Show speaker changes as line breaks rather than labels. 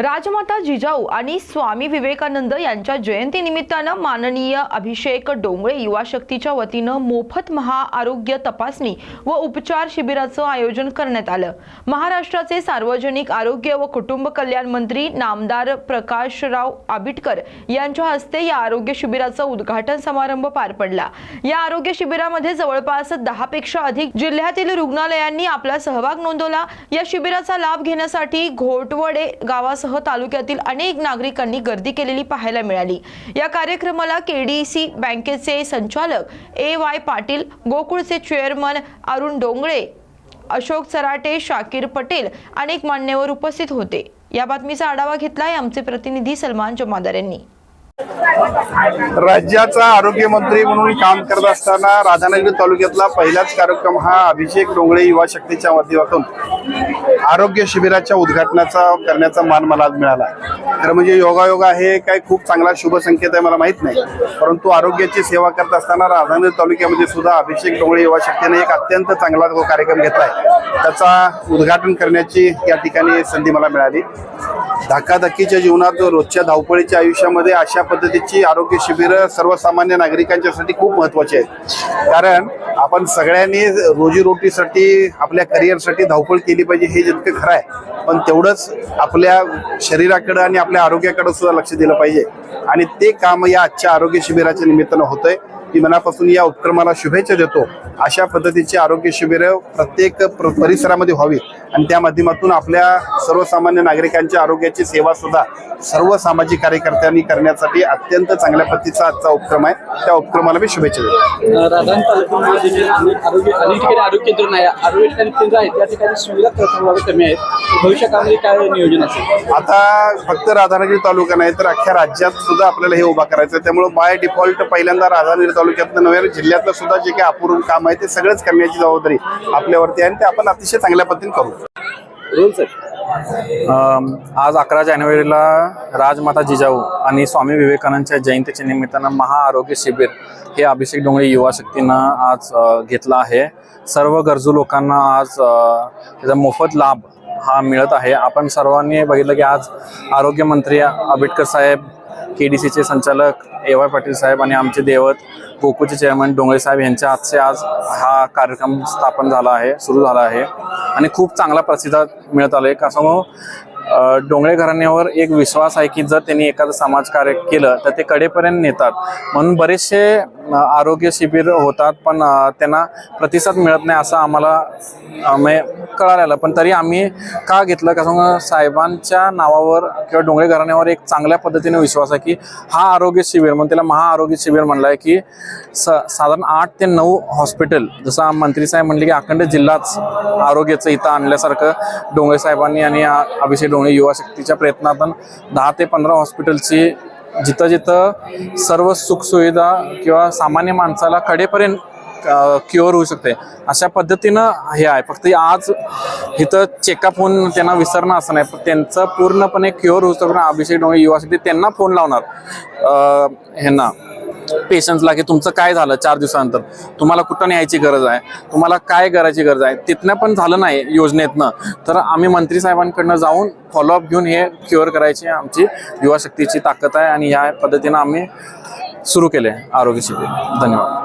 राजमाता जिजाऊ आणि स्वामी विवेकानंद यांच्या जयंतीनिमित्तानं माननीय अभिषेक डोंगळे युवा शक्तीच्या वतीनं मोफत महाआरोग्य तपासणी व उपचार शिबिराचं आयोजन करण्यात आलं. महाराष्ट्राचे सार्वजनिक आरोग्य व कुटुंब कल्याण मंत्री नामदार प्रकाशराव आबिटकर यांच्या हस्ते या आरोग्य शिबिराचा उद्घाटन समारंभ पार पडला. या आरोग्य शिबिरामध्ये जवळपास दहापेक्षा अधिक जिल्ह्यातील रुग्णालयांनी आपला सहभाग नोंदवला. या शिबिराचा लाभ घेण्यासाठी घोटवडे गावासह तालुक्यातील अनेक नागरिकांनी गर्दी केलेली पाहायला मिळाली. या कार्यक्रमाला केडीसी बँकेचे संचालक ए वाय पाटील गोकुळचे चेअरमन अरुण डोंगळे अशोक चराटे शाकीर पटेल अनेक मान्यवर उपस्थित होते. या बातमीचा आढावा घेतलाय आमचे प्रतिनिधी सलमान जमादार यांनी.
राज्याचा आरोग्यमंत्री म्हणून काम करत असताना राधानगरी तालुक्यातला पहिलाच कार्यक्रम हा अभिषेक डोंगळे युवा शक्तीच्या माध्यमातून आरोग्य शिबिराच्या उद्घाटनाचा करण्याचा मान मला आज मिळाला. तर म्हणजे योगायोग आहे काय खूप चांगला शुभ संकेत आहे मला माहीत नाही. परंतु आरोग्याची सेवा करत असताना राधानगरी तालुक्यामध्ये सुद्धा अभिषेक डोंगळे युवा शक्तीने एक अत्यंत चांगला कार्यक्रम घेतला आहे त्याचा उद्घाटन करण्याची या ठिकाणी संधी मला मिळाली. धकाधकीच्या जीवनात रोजच्या धावपळीच्या आयुष्यामध्ये अशा पद्धतीची आरोग्य शिबिरं सर्वसामान्य नागरिकांच्यासाठी खूप महत्वाची आहेत. कारण आपण सगळ्यांनी रोजीरोटीसाठी आपल्या करिअरसाठी धावपळ केली पाहिजे हे जितकं खरं आहे. पण तेवढंच आपल्या शरीराकडं आणि आपल्या आरोग्याकडं सुद्धा लक्ष दिलं पाहिजे. आणि ते काम या आजच्या आरोग्य शिबिराच्या निमित्तानं होतंय. मी मनापासून या उपक्रमाला शुभेच्छा देतो. अशा पद्धतीची आरोग्य शिबिरं प्रत्येक प्र- परिसरामध्ये व्हावीत. आणि त्या माध्यमातून आपल्या सर्वसामान्य नागरिकांच्या आरोग्याची सेवा सुद्धा सर्व सामाजिक कार्यकर्त्यांनी करण्यासाठी अत्यंत चांगल्या पद्धतीचा आजचा उपक्रम आहे. त्या उपक्रमाला मी शुभेच्छा देतो.
राजधानी तालुक्यामध्ये
आता फक्त राधानगरी तालुका नाही तर अख्ख्या राज्यात सुद्धा आपल्याला हे उभा करायचं आहे. त्यामुळे बाय डिफॉल्ट पहिल्यांदा राधानगरी तालुक्यातलं नव्हे नजिल्ह्यातलं सुद्धा जे काही अपूर्ण काम आहे ते सगळंच करण्याची जबाबदारी आपल्यावरती आहे आणि ते आपण अतिशय चांगल्या पद्धतीने करू.
Roll sir?
आज अकरा जानेवारीला राजमाता जिजाऊ आणि स्वामी विवेकानंदच्या जयंतीच्या निमित्तानं महाआरोग्य शिबिर हे अभिषेक डोंगरे युवा शक्तीनं आज घेतलं आहे. सर्व गरजू लोकांना आज त्याचा मोफत लाभ हा मिळत आहे. आपण सर्वांनी बघितलं की आज आरोग्यमंत्री आंबेडकर साहेब के डी सीचे संचालक ए वाय पाटील साहेब आणि आमचे देवत गोकुचे चेअरमन डोंगरे साहेब यांच्या हातचे आज हा कार्यक्रम स्थापन झाला आहे सुरू झाला आहे. आणि खूप चांगला प्रतिसाद मिळत आला आहे कसं हो, डोंगरे घराण्यावर एक विश्वास आहे की जर त्यांनी एखादं समाजकार्य केलं तर ते कडेपर्यंत नेतात. म्हणून बरेचसे आरोग्य शिबिर होतात पण त्यांना प्रतिसाद मिळत नाही असं आम्हाला अ, म्हणजे पण तरी आम्ही का घेतलं? का सांग साहेबांच्या नावावर किंवा डोंगरे घराण्यावर एक चांगल्या पद्धतीने विश्वास आहे की हा आरोग्य शिबिर म्हणून त्याला महाआरोग्य शिबिर म्हणलं आहे की स साधारण आठ ते नऊ हॉस्पिटल जसं मंत्री साहेब म्हणले की अखंड जिल्हाच आरोग्याचं इथं आणल्यासारखं डोंगरे साहेबांनी आणि अभिषेक डोंगरे युवा शक्तीच्या प्रयत्नातून दहा ते पंधरा हॉस्पिटलची जिथं जिथं सर्व सुखसुविधा किंवा सामान्य माणसाला कडेपर्यंत क्युअर होऊ शकते. अशा पद्धतीनं हे आहे. फक्त आज इथं चेकअप होऊन त्यांना विसरणं असं नाही. पण त्यांचं पूर्णपणे क्युअर होऊ शकणार अभिषेक डोंगरे युवा शक्ती त्यांना फोन लावणार. ह्यांना. पेशंट्सला की तुमचं काय झालं चार दिवसानंतर? तुम्हाला कुठं न्यायची गरज आहे? तुम्हाला काय करायची गरज आहे? तिथनं पण झालं नाही योजनेतनं. तर आम्ही मंत्री साहेबांकडनं जाऊन फॉलोअप घेऊन हे क्युअर करायची आमची युवा शक्तीची ताकद आहे आणि या पद्धतीनं आम्ही सुरू केले आरोग्य शिबिर. धन्यवाद.